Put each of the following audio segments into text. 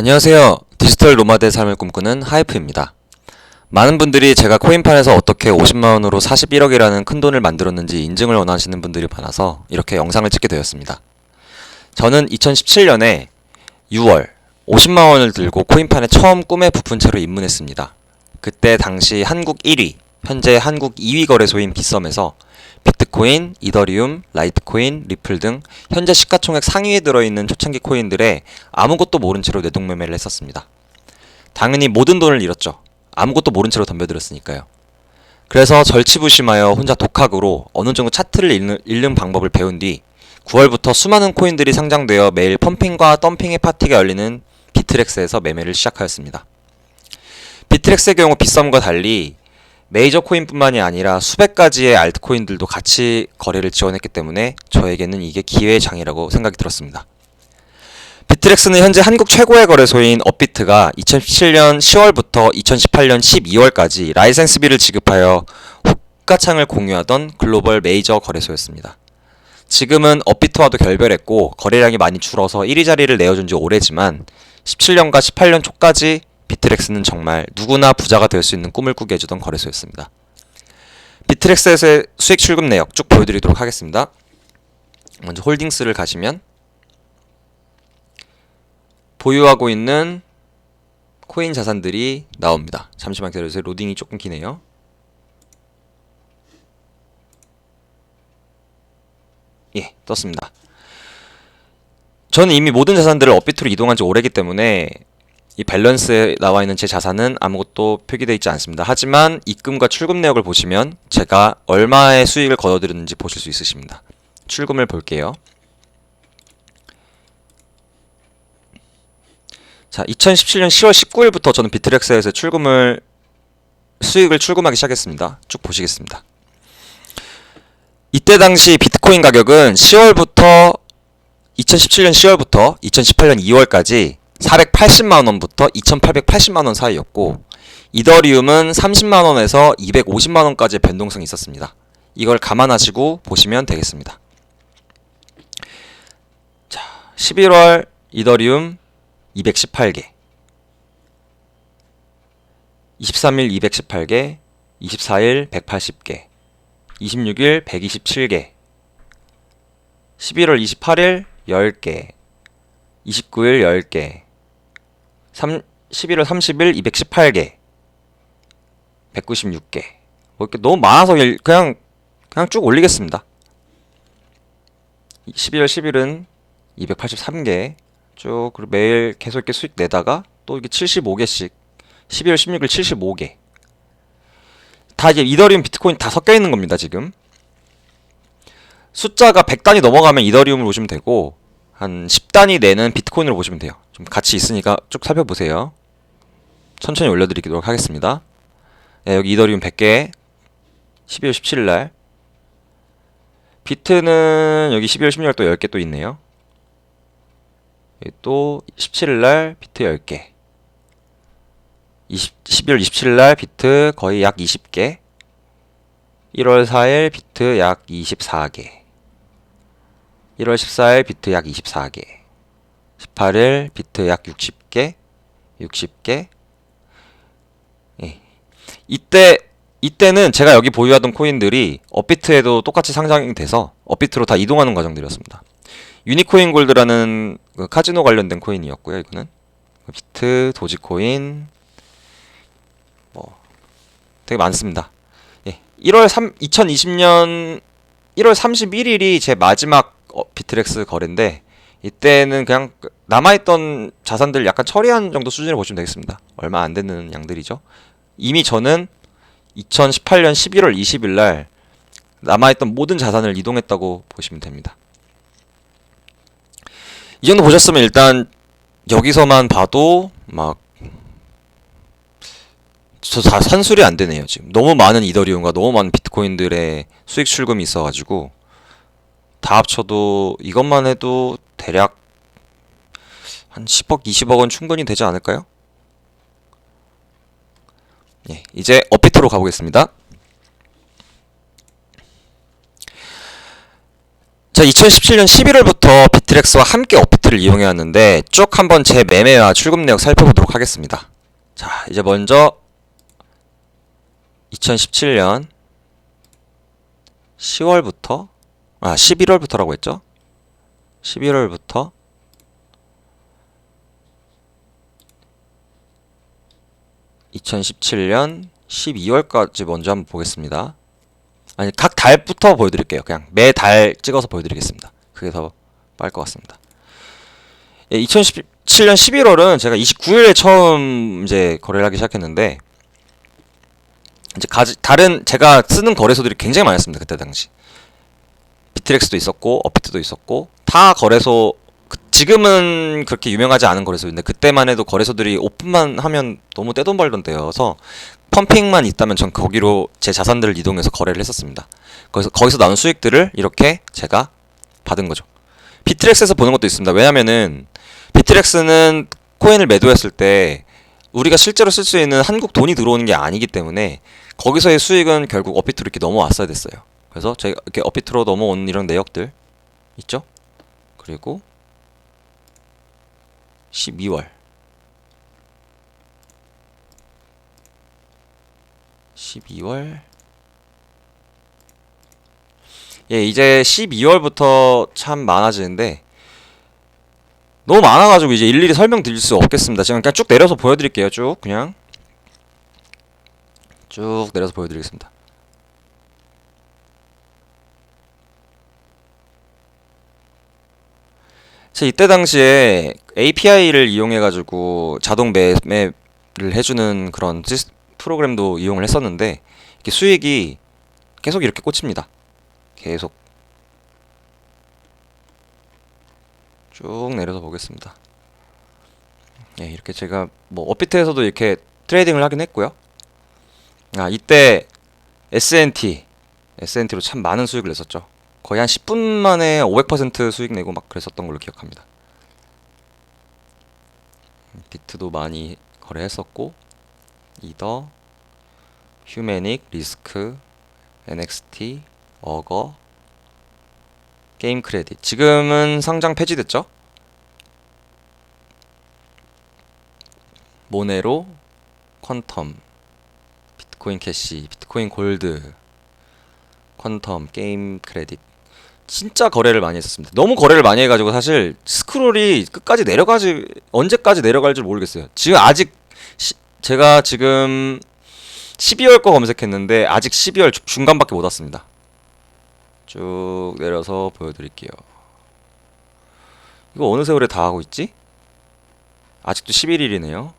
안녕하세요. 디지털 노마드의 삶을 꿈꾸는 하이프입니다. 많은 분들이 제가 코인판에서 어떻게 50만원으로 41억이라는 큰 돈을 만들었는지 인증을 원하시는 분들이 많아서 이렇게 영상을 찍게 되었습니다. 저는 2017년에 6월 50만원을 들고 코인판에 처음 꿈에 부푼 채로 입문했습니다. 그때 당시 한국 1위, 현재 한국 2위 거래소인 빗썸에서 비트코인, 이더리움, 라이트코인, 리플 등 현재 시가총액 상위에 들어있는 초창기 코인들에 아무것도 모른 채로 뇌동매매를 했었습니다. 당연히 모든 돈을 잃었죠. 아무것도 모른 채로 덤벼들었으니까요. 그래서 절치부심하여 혼자 독학으로 어느 정도 차트를 읽는, 읽는 방법을 배운 뒤 9월부터 수많은 코인들이 상장되어 매일 펌핑과 덤핑의 파티가 열리는 비트렉스에서 매매를 시작하였습니다. 비트렉스의 경우 빗썸과 달리 메이저 코인뿐만이 아니라 수백 가지의 알트코인들도 같이 거래를 지원했기 때문에 저에게는 이게 기회의 장이라고 생각이 들었습니다. 비트렉스는 현재 한국 최고의 거래소인 업비트가 2017년 10월부터 2018년 12월까지 라이센스비를 지급하여 호가창을 공유하던 글로벌 메이저 거래소였습니다. 지금은 업비트와도 결별했고 거래량이 많이 줄어서 1위 자리를 내어준 지 오래지만 17년과 18년 초까지 비트렉스는 정말 누구나 부자가 될 수 있는 꿈을 꾸게 해주던 거래소였습니다. 비트렉스에서의 수익 출금 내역 쭉 보여드리도록 하겠습니다. 먼저 홀딩스를 가시면 보유하고 있는 코인 자산들이 나옵니다. 잠시만 기다려주세요. 로딩이 조금 기네요. 예, 떴습니다. 저는 이미 모든 자산들을 업비트로 이동한 지 오래기 때문에 이 밸런스에 나와 있는 제 자산은 아무것도 표기되어 있지 않습니다. 하지만 입금과 출금 내역을 보시면 제가 얼마의 수익을 거둬들였는지 보실 수 있으십니다. 출금을 볼게요. 자, 2017년 10월 19일부터 저는 비트렉스에서 출금을 수익을 출금하기 시작했습니다. 쭉 보시겠습니다. 이때 당시 비트코인 가격은 10월부터 2017년 10월부터 2018년 2월까지 480만 원부터 2,880만 원 사이였고 이더리움은 30만 원에서 250만 원까지의 변동성이 있었습니다. 이걸 감안하시고 보시면 되겠습니다. 자, 11월 이더리움 218개 23일 218개 24일 180개 26일 127개 11월 28일 10개 29일 10개 3, 11월 30일 218개 196개. 뭐 이렇게 너무 많아서 일- 그냥 그냥 쭉 올리겠습니다. 12월 10일은 283개. 쭉 그리고 매일 계속 이렇게 수익 내다가 또 이게 75개씩 12월 16일 75개. 다 이제 이더리움 비트코인 다 섞여 있는 겁니다 지금. 숫자가 100단이 넘어가면 이더리움을 보시면 되고 한 10단위 내는 비트코인으로 보시면 돼요. 좀 같이 있으니까 쭉 살펴보세요. 천천히 올려드리도록 하겠습니다. 네, 여기 이더리움 100개. 12월 17일 날. 비트는 여기 12월 16일 또 10개 또 있네요. 또 17일 날 비트 10개. 20, 12월 27일 날 비트 거의 약 20개. 1월 4일 비트 약 24개 1월 14일 비트 약 24개 18일 비트 약 60개 60개 예. 이때 이때는 제가 여기 보유하던 코인들이 업비트에도 똑같이 상장이 돼서 업비트로 다 이동하는 과정들이었습니다. 유니코인 골드라는 그 카지노 관련된 코인이었고요. 이거는 비트, 도지코인 뭐 되게 많습니다. 예. 1월 3 2020년 1월 31일이 제 마지막 어, 비트렉스 거래인데 이때는 그냥 그 남아있던 자산들 약간 처리한 정도 수준으로 보시면 되겠습니다. 얼마 안 되는 양들이죠. 이미 저는 2018년 11월 20일 날 남아있던 모든 자산을 이동했다고 보시면 됩니다. 이 정도 보셨으면 일단 여기서만 봐도 막저다 산술이 안 되네요 지금 너무 많은 이더리움과 너무 많은 비트코인들의 수익 출금이 있어가지고 다 합쳐도 이것만 해도 대략 한 10억 20억은 충분히 되지 않을까요? 예, 이제 업비트로 가보겠습니다. 자, 2017년 11월부터 비트렉스와 함께 업비트를 이용해 왔는데 쭉 한번 제 매매와 출금 내역 살펴보도록 하겠습니다. 자, 이제 먼저 2017년 10월부터 아, 11월부터라고 했죠? 11월부터 (2017년 12월까지) 먼저 한번 보겠습니다. 아니 각 달부터 보여드릴게요. 그냥 매달 찍어서 보여드리겠습니다. 그게 더 빠를 것 같습니다. 예, 2017년 11월은 제가 29일에 처음 이제 거래를 하기 시작했는데 이제 가지, 다른 제가 쓰는 거래소들이 굉장히 많았습니다. 그때 당시 비트렉스도 있었고 업비트도 있었고 타 거래소 그- 지금은 그렇게 유명하지 않은 거래소인데 그때만 해도 거래소들이 오픈만 하면 너무 떼돈 벌던 때여서 펌핑만 있다면 전 거기로 제 자산들을 이동해서 거래를 했었습니다. 거기서 거기서 나온 수익들을 이렇게 제가 받은 거죠. 비트렉스에서 보는 것도 있습니다. 왜냐면은 비트렉스는 코인을 매도했을 때 우리가 실제로 쓸 수 있는 한국 돈이 들어오는 게 아니기 때문에 거기서의 수익은 결국 업비트로 이렇게 넘어왔어야 됐어요. 그래서 제가 이렇게 업비트로 넘어온 이런 내역들 있죠? 그리고 12월 12월 예, 이제 12월부터 참 많아지는데 너무 많아가지고 이제 일일이 설명드릴 수 없겠습니다. 지금 그냥 쭉 내려서 보여드릴게요. 쭉 그냥 쭉 내려서 보여드리겠습니다. 이때 당시에 API를 이용해가지고 자동 매매를 해주는 그런 프로그램도 이용을 했었는데 수익이 계속 이렇게 꽂힙니다. 계속 쭉 내려서 보겠습니다. 예, 이렇게 제가 뭐 업비트에서도 이렇게 트레이딩을 하긴 했고요. 아, 이때 SNT, SNT로 참 많은 수익을 냈었죠. 거의 한 10분 만에 500% 수익 내고 막 그랬었던 걸로 기억합니다. 비트도 많이 거래했었고 이더, 휴메닉, 리스크, NXT, 어거, 게임 크레딧. 지금은 상장 폐지됐죠? 모네로, 퀀텀, 비트코인 캐시, 비트코인 골드, 퀀텀, 게임 크레딧. 진짜 거래를 많이 했었습니다. 너무 거래를 많이 해가지고 사실 스크롤이 끝까지 내려가지 언제까지 내려갈지 모르겠어요. 지금 아직 시- 제가 지금 12월 거 검색했는데 아직 12월 주- 중간밖에 못 왔습니다. 쭉 내려서 보여드릴게요. 이거 어느 세월에 다 하고 있지? 아직도 11일이네요.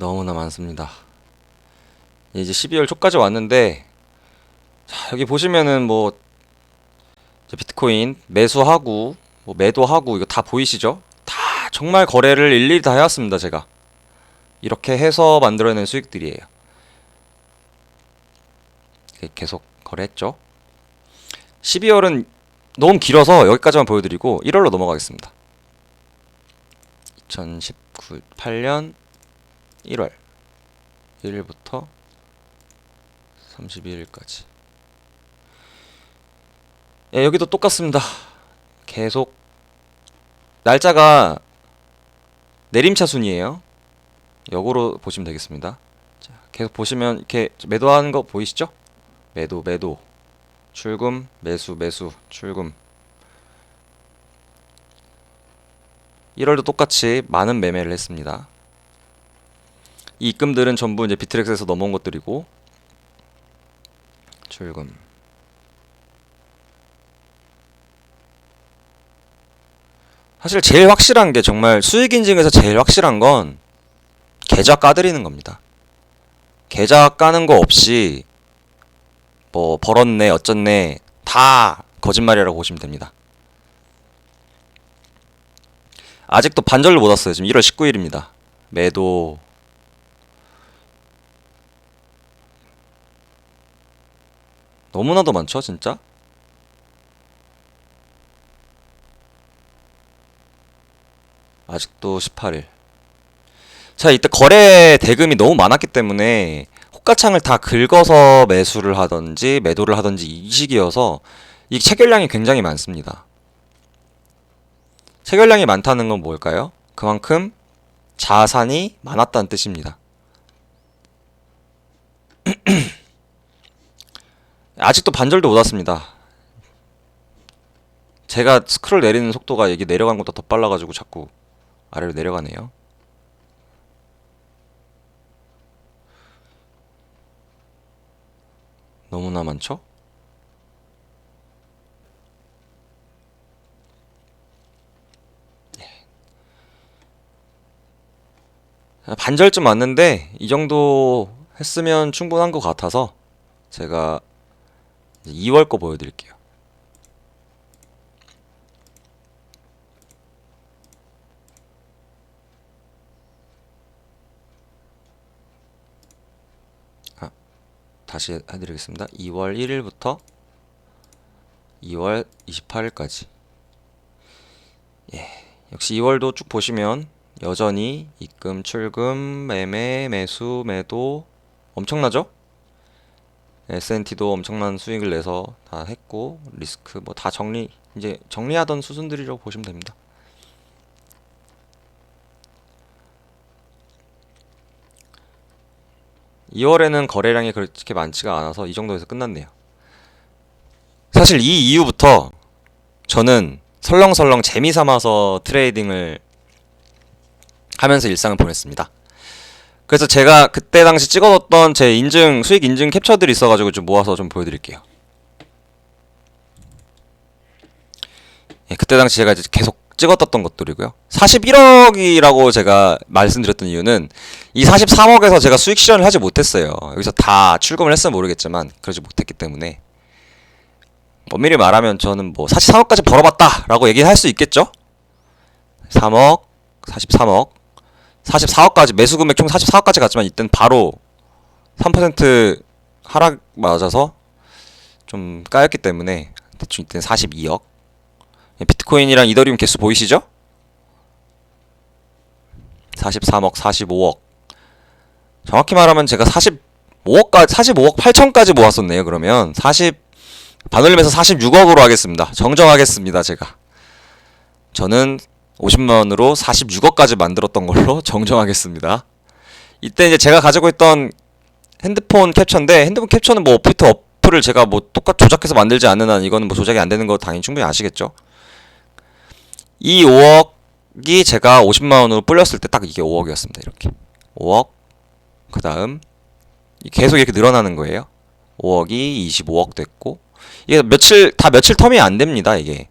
너무나 많습니다. 이제 12월 초까지 왔는데 자, 여기 보시면은 뭐 비트코인 매수하고 뭐 매도하고 이거 다 보이시죠? 다 정말 거래를 일일이 다 해왔습니다, 제가. 이렇게 해서 만들어낸 수익들이에요. 계속 거래했죠. 12월은 너무 길어서 여기까지만 보여드리고 1월로 넘어가겠습니다. 2019, 8년 1월 1일부터 31일까지. 예, 여기도 똑같습니다. 계속 날짜가 내림차 순이에요. 역으로 보시면 되겠습니다. 자, 계속 보시면 이렇게 매도하는 거 보이시죠? 매도, 매도, 출금, 매수, 매수, 출금. 1월도 똑같이 많은 매매를 했습니다. 이 입금들은 전부 이제 비트렉스에서 넘어온 것들이고 출금 사실 제일 확실한 게 정말 수익 인증에서 제일 확실한 건 계좌 까드리는 겁니다. 계좌 까는 거 없이 뭐 벌었네 어쩌네 다 거짓말이라고 보시면 됩니다. 아직도 반절로 못 왔어요. 지금 1월 19일입니다. 매도 너무나도 많죠, 진짜? 아직도 18일. 자, 이때 거래 대금이 너무 많았기 때문에 호가창을 다 긁어서 매수를 하던지 매도를 하던지 이 시기여서 이 체결량이 굉장히 많습니다. 체결량이 많다는 건 뭘까요? 그만큼 자산이 많았다는 뜻입니다. 아직도 반절도 못 왔습니다. 제가 스크롤 내리는 속도가 이게 내려간 것보다 더 빨라가지고 자꾸 아래로 내려가네요. 너무나 많죠? 네. 반절쯤 왔는데 이 정도 했으면 충분한 것 같아서 제가 2월 거 보여드릴게요. 아, 다시 해드리겠습니다. 2월 1일부터 2월 28일까지. 예, 역시 2월도 쭉 보시면 여전히 입금, 출금, 매매, 매수, 매도 엄청나죠? S&T도 엄청난 수익을 내서 다 했고 리스크 뭐 다 정리 이제 정리하던 수순들이라고 보시면 됩니다. (2월에는) 거래량이 그렇게 많지가 않아서 이 정도에서 끝났네요. 사실 이 이후부터 저는 설렁설렁 재미 삼아서 트레이딩을 하면서 일상을 보냈습니다. 그래서 제가 그때 당시 찍어뒀던 제 인증 수익 인증 캡처들이 있어가지고 좀 모아서 좀 보여드릴게요. 예, 그때 당시 제가 이제 계속 찍었던 것들이고요. 41억이라고 제가 말씀드렸던 이유는 이 43억에서 제가 수익 실현을 하지 못했어요. 여기서 다 출금을 했으면 모르겠지만 그러지 못했기 때문에 엄밀히 말하면 저는 뭐 43억까지 벌어봤다라고 얘기할 수 있겠죠? 3억, 43억, 44억까지 매수 금액 총 44억까지 갔지만 이때는 바로 3% 하락 맞아서 좀 까였기 때문에 대충 이때는 42억. 예, 비트코인이랑 이더리움 개수 보이시죠? 43억, 45억. 정확히 말하면 제가 45억까지 45억 8천까지 모았었네요 그러면. 40 반올림에서 46억으로 하겠습니다. 정정하겠습니다 제가. 저는 50만 원으로 46억까지 만들었던 걸로 정정하겠습니다. 이때 이제 제가 가지고 있던 핸드폰 캡처인데 핸드폰 캡처는 뭐 오피트 어플을 제가 뭐 똑같 조작해서 만들지 않는 한 이거는 뭐 조작이 안 되는 거 당연히 충분히 아시겠죠. 이 5억이 제가 50만 원으로 불렸을 때 딱 이게 5억이었습니다. 이렇게 5억 그 다음 계속 이렇게 늘어나는 거예요. 5억이 25억 됐고 이게 며칠 다 며칠 텀이 안 됩니다. 이게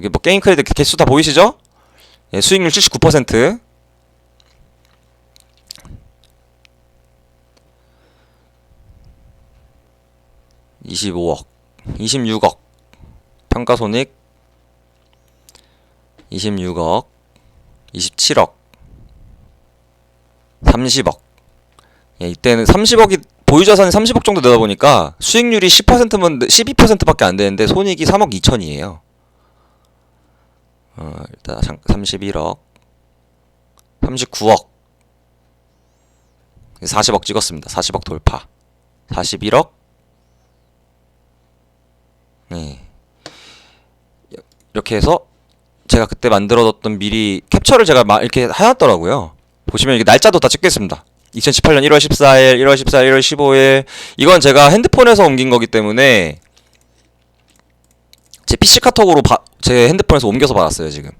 여기 뭐 게임 크레딧 개수 다 보이시죠? 예, 수익률 79%. (25억) (26억) 평가 손익 (26억) (27억) (30억) 예, 이때는 (30억이) 보유자산이 (30억) 정도 되다 보니까 수익률이 (10%면) (12%밖에) 안 되는데 손익이 (3억 2천이에요 어, 일단 31억 39억 40억 찍었습니다. 40억 돌파 41억 네. 이렇게 해서 제가 그때 만들어뒀던 미리 캡처를 제가 막 이렇게 해놨더라고요. 보시면 이게 날짜도 다 찍겠습니다. 2018년 1월 14일, 1월 14일, 1월 15일 이건 제가 핸드폰에서 옮긴 거기 때문에 제 PC 카톡으로 바, 제 핸드폰에서 옮겨서 받았어요 지금.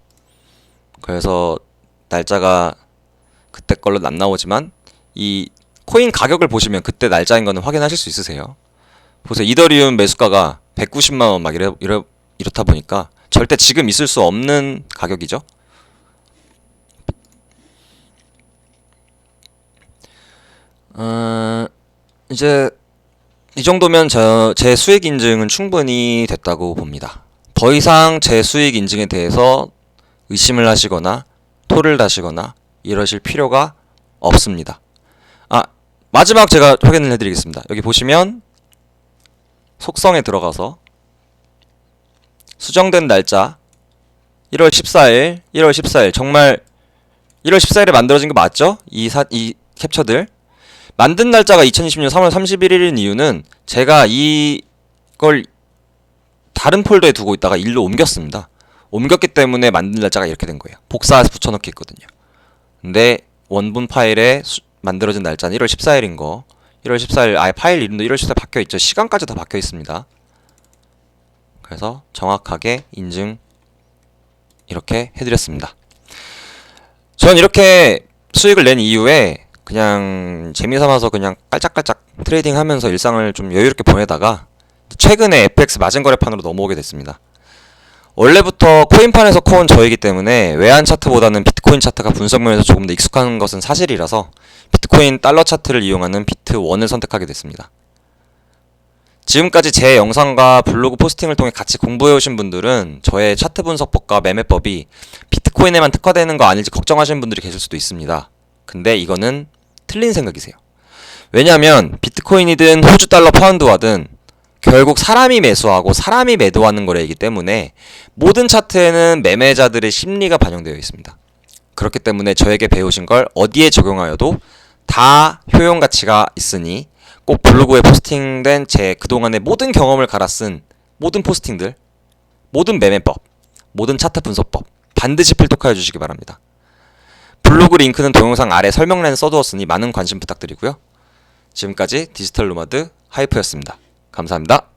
그래서 날짜가 그때 걸로 안 나오지만 이 코인 가격을 보시면 그때 날짜인 거는 확인하실 수 있으세요. 보세요 이더리움 매수가가 190만 원 막 이래, 이래 이렇다 보니까 절대 지금 있을 수 없는 가격이죠. 어, 이제 이 정도면 저, 제 수익 인증은 충분히 됐다고 봅니다. 더 이상 제 수익 인증에 대해서 의심을 하시거나 토를 다시거나 이러실 필요가 없습니다. 아, 마지막 제가 확인을 해드리겠습니다. 여기 보시면 속성에 들어가서 수정된 날짜 1월 14일, 1월 14일 정말 1월 14일에 만들어진 거 맞죠? 이 사, 이 캡처들 만든 날짜가 2020년 3월 31일인 이유는 제가 이걸 다른 폴더에 두고 있다가 일로 옮겼습니다. 옮겼기 때문에 만든 날짜가 이렇게 된 거예요. 복사해서 붙여넣기 했거든요. 근데 원본 파일에 수- 만들어진 날짜는 1월 14일인 거. 1월 14일 아예 파일 이름도 1월 14일 박혀 있죠. 시간까지 다 박혀 있습니다. 그래서 정확하게 인증 이렇게 해드렸습니다. 전 이렇게 수익을 낸 이후에 그냥 재미 삼아서 그냥 깔짝깔짝 트레이딩 하면서 일상을 좀 여유롭게 보내다가 최근에 FX 마진거래판으로 넘어오게 됐습니다. 원래부터 코인판에서 코온 저이기 때문에 외환 차트보다는 비트코인 차트가 분석면에서 조금 더 익숙한 것은 사실이라서 비트코인 달러 차트를 이용하는 비트1을 선택하게 됐습니다. 지금까지 제 영상과 블로그 포스팅을 통해 같이 공부해 오신 분들은 저의 차트 분석법과 매매법이 비트코인에만 특화되는 거 아닐지 걱정하시는 분들이 계실 수도 있습니다. 근데 이거는 틀린 생각이세요. 왜냐하면 비트코인이든 호주 달러 파운드화든 결국 사람이 매수하고 사람이 매도하는 거래이기 때문에 모든 차트에는 매매자들의 심리가 반영되어 있습니다. 그렇기 때문에 저에게 배우신 걸 어디에 적용하여도 다 효용 가치가 있으니 꼭 블로그에 포스팅된 제 그동안의 모든 경험을 갈아 쓴 모든 포스팅들, 모든 매매법, 모든 차트 분석법 반드시 필독하여 주시기 바랍니다. 블로그 링크는 동영상 아래 설명란에 써두었으니 많은 관심 부탁드리고요. 지금까지 디지털 노마드 하이프였습니다. 감사합니다.